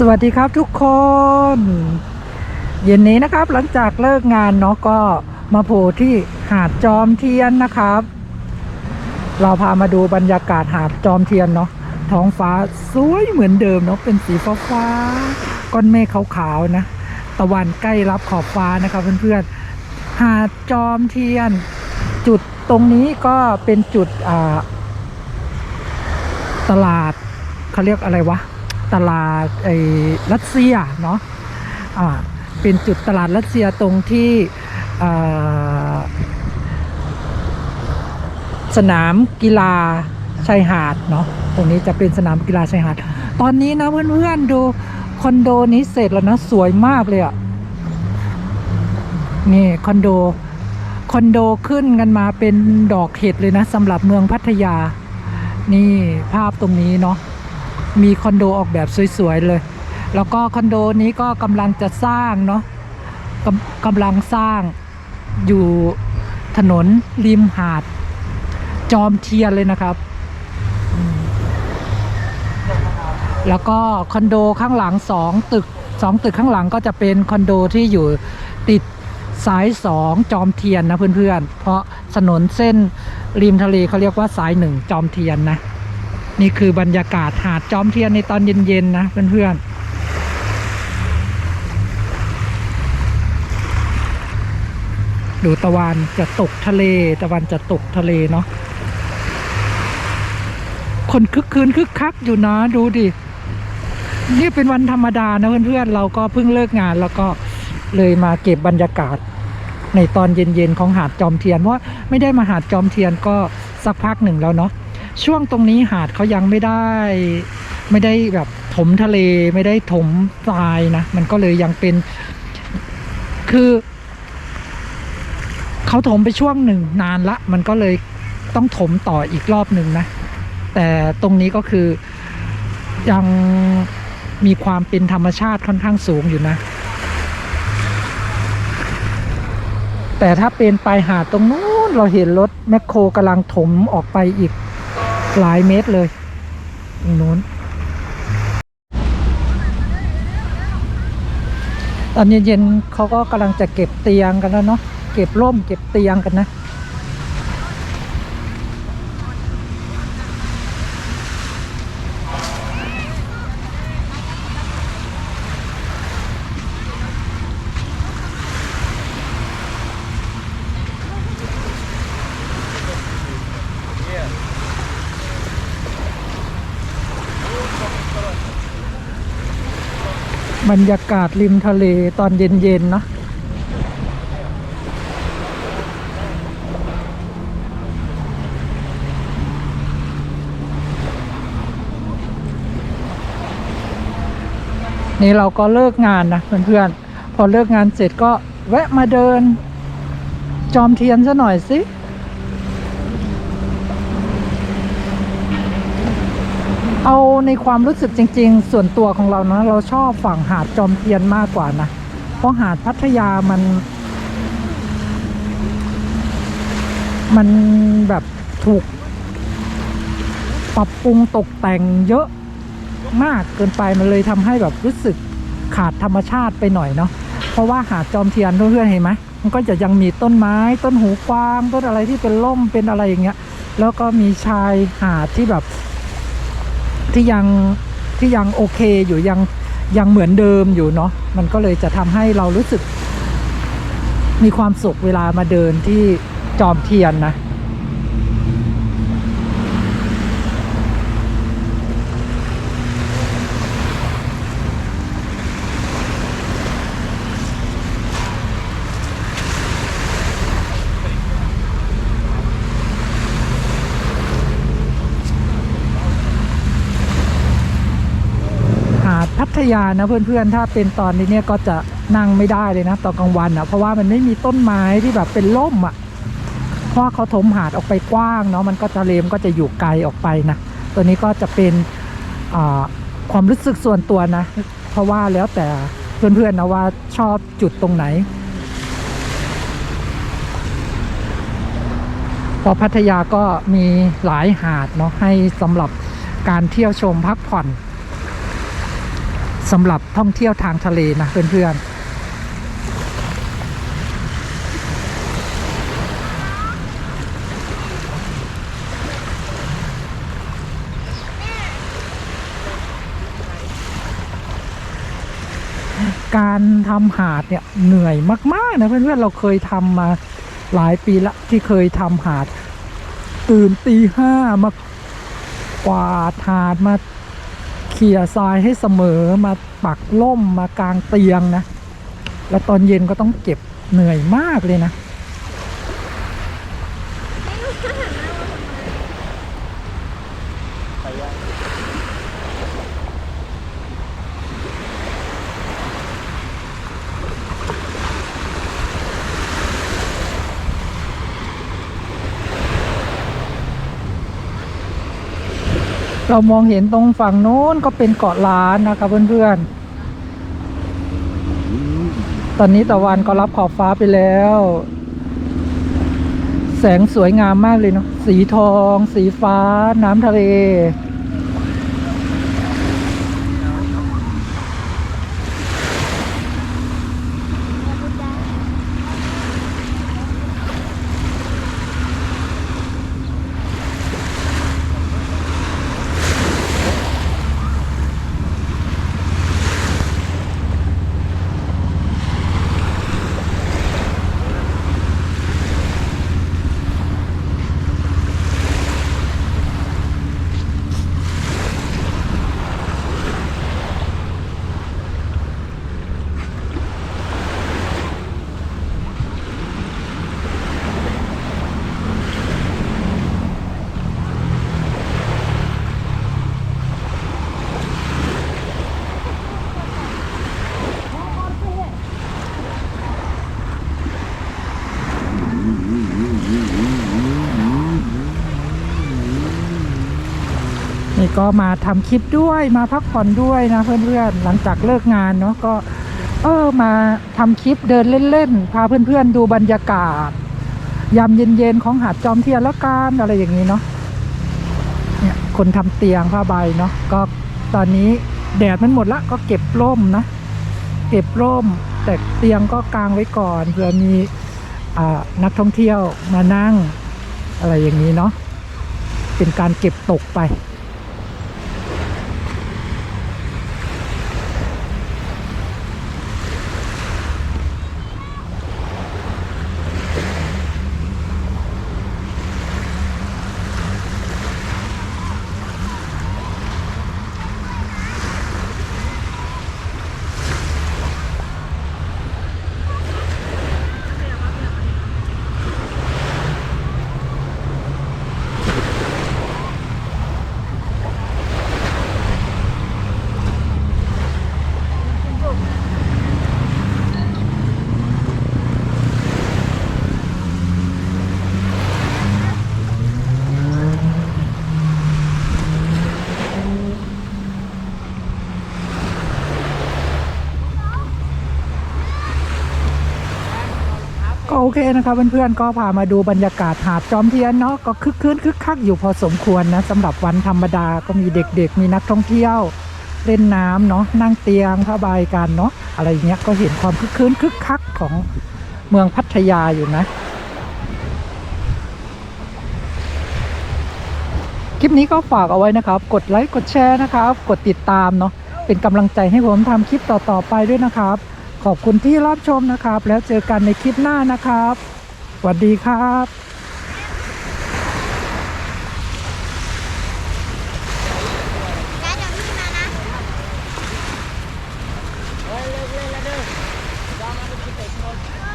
สวัสดีครับทุกคน เย็นนี้นะครับหลังจากเลิกงานเนาะก็มาโผล่ที่หาดจอมเทียนนะครับ เราพามาดูบรรยากาศหาดจอมเทียนเนาะท้องฟ้าสวยเหมือนเดิมเนาะเป็นสีฟ้าฟ้าๆก้อนเมฆขาวๆนะ ตะวันใกล้รับขอบฟ้านะครับเพื่อนๆหาดจอมเทียน จุดตรงนี้ก็เป็นจุดตลาดเขาเรียกอะไรวะ ตลาดไอ้รัสเซียเนาะอ่าเป็นจุดตลาดรัสเซียตรงที่สนามกีฬาชายหาดเนาะตรงนี้จะเป็นสนามกีฬาชายหาด ตอนนี้นะเพื่อนๆดูคอนโดนี้เสร็จแล้วนะสวยมากเลยอะ่ะนี่คอนโดคอนโดขึ้นกันมาเป็นดอกเห็ดเลยนะสำหรับเมืองพัทยา นี่ภาพตรงนี้เนาะ มีคอนโดออกแบบสวยๆเลย แล้วก็คอนโดนี้ก็กำลังจะสร้างเนาะกำกำลังสร้างอยู่ถนนริมหาด จอมเทียนเลยนะครับ แล้วก็คอนโดข้างหลังสองตึกสองตึกข้างหลังก็จะเป็นคอนโดที่อยู่ติดสายสองจอมเทียนนะเพื่อนๆ เพราะถนนเส้นริมทะเลเขาเรียกว่าสายหนึ่งจอมเทียนนะ นี่คือบรรยากาศหาดจอมเทียนในตอนเย็น ๆ นะ เพื่อน ๆดูตะวันจะตกทะเล ตะวันจะตกทะเลเนาะคนคึกคืนคึกคักอยู่นะดูดินี่เป็นวันธรรมดานะเพื่อนๆเราก็เพิ่งเลิกงานแล้วก็เลยมาเก็บบรรยากาศ ในตอนเย็นๆของหาดจอมเทียนเพราะไม่ได้มาหาดจอมเทียนก็สักพักหนึ่งแล้วเนาะ ช่วงตรงนี้หาดเขายังไม่ได้ ไม่ได้แบบถมทะเลไม่ได้ถมทรายนะ มันก็เลยยังเป็น คือเขาถมไปช่วงหนึ่งนานละ มันก็เลยต้องถมต่ออีกรอบหนึ่งนะ แต่ตรงนี้ก็คือยังมีความเป็นธรรมชาติค่อนข้างสูงอยู่นะ แต่ถ้าเป็นปลายหาดตรงนู้นเราเห็นรถแมคโครกำลังถมออกไปอีก หลายเมตรเลยตรงนู้นตอนเย็นๆเขาก็กำลังจะเก็บเตียงกันแล้วเนาะเก็บร่มเก็บเตียงกันนะ บรรยากาศริมทะเลตอนเย็นๆเนาะนี่เราก็เลิกงานนะเพื่อนๆ พอเลิกงานเสร็จก็แวะมาเดิน จอมเทียนซะหน่อยสิ เอาในความรู้สึกจริง ๆ ส่วนตัวของเรานะเราชอบฝั่งหาดจอมเทียนมากกว่านะ เพราะหาดพัทยามัน มันแบบถูกปรับปรุงตกแต่งเยอะมากเกินไปมันเลยทำให้แบบรู้สึกขาดธรรมชาติไปหน่อยเนาะเพราะว่าหาดจอมเทียนเพื่อนๆเห็นไหมมันก็จะยังมีต้นไม้ต้นหูกวางต้นอะไรที่เป็นร่มเป็นอะไรอย่างเงี้ย แล้วก็มีชายหาดที่แบบ ที่ยังที่ยังโอเคอยู่ยังยังเหมือนเดิมอยู่เนาะมันก็เลยจะทำให้เรารู้สึก มีความสุขเวลามาเดินที่จอมเทียนนะ พัทยานะเพื่อนๆ ถ้าเป็นตอนนี้เนี่ยก็จะนั่งไม่ได้เลยนะตอนกลางวันอะเพราะว่ามันไม่มีต้นไม้ที่แบบเป็นร่มอะเพราะเขาถมหาดออกไปกว้างเนาะมันก็จะเลมก็จะอยู่ไกลออกไปนะตัวนี้ก็จะเป็นความรู้สึกส่วนตัวนะ เพราะว่าแล้วแต่เพื่อนๆนะว่าชอบจุดตรงไหน พอพัทยาก็มีหลายหาดเนาะให้สำหรับการเที่ยวชมพักผ่อน สำหรับท่องเที่ยวทางทะเลนะเพื่อนๆการทำหาดเนี่ยเหนื่อยมากๆนะเพื่อนๆเราเคยทำมาหลายปีละที่เคยทำหาด ตื่นตีห้ามากวาดหาดมา เขี่ยทรายให้เสมอมาปักล่มมากลางเตียงนะ แล้วตอนเย็นก็ต้องเก็บเหนื่อยมากเลยนะ เรามองเห็นตรงฝั่งโน้นก็เป็นเกาะล้านนะครับเพื่อนๆ ตอนนี้ตะวันก็รับขอบฟ้าไปแล้ว แสงสวยงามมากเลยเนาะ สีทอง สีฟ้า น้ำทะเล นี่ก็มาทำคลิปด้วยมาพักผ่อนด้วยนะเพื่อนๆหลังจากเลิกงานเนาะก็เออมาทำคลิปเดินเล่นๆพาเพื่อนๆดูบรรยากาศยามเย็นๆของหาดจอมเทียนล้วกันอะไรอย่างนี้เนาะเนี่ยคนทำเตียงผ้าใบเนาะก็ตอนนี้แดดมันหมดละก็เก็บร่มนะ เก็บร่มแต่เตียงก็กางไว้ก่อนเผื่อมีอ่านักท่องเที่ยวมานั่งอะไรอย่างนี้เนาะเป็นการเก็บตกไป เคนะครับเพื่อนๆก็พามาดูบรรยากาศหาดจอมเทียนเนาะก็คึกคืนคึกคักอยู่พอสมควรนะสำหรับวันธรรมดาก็มีเด็กๆ มีนักท่องเที่ยว เล่นน้ำเนาะนั่งเตียงผ้าใบกันเนาะอะไรเงี้ยก็เห็นความคึกคืนคึกคักของเมืองพัทยาอยู่นะ คลิปนี้ก็ฝากเอาไว้นะครับ กดไลค์กดแชร์นะครับ กดติดตามเนาะเป็นกำลังใจให้ผมทำคลิปต่อๆไปด้วยนะครับ ขอบคุณที่รับชมนะครับ แล้วเจอกันในคลิปหน้านะครับสวัสดีครับแล้วเดี๋ยวพี่มานะโอ้โหเอ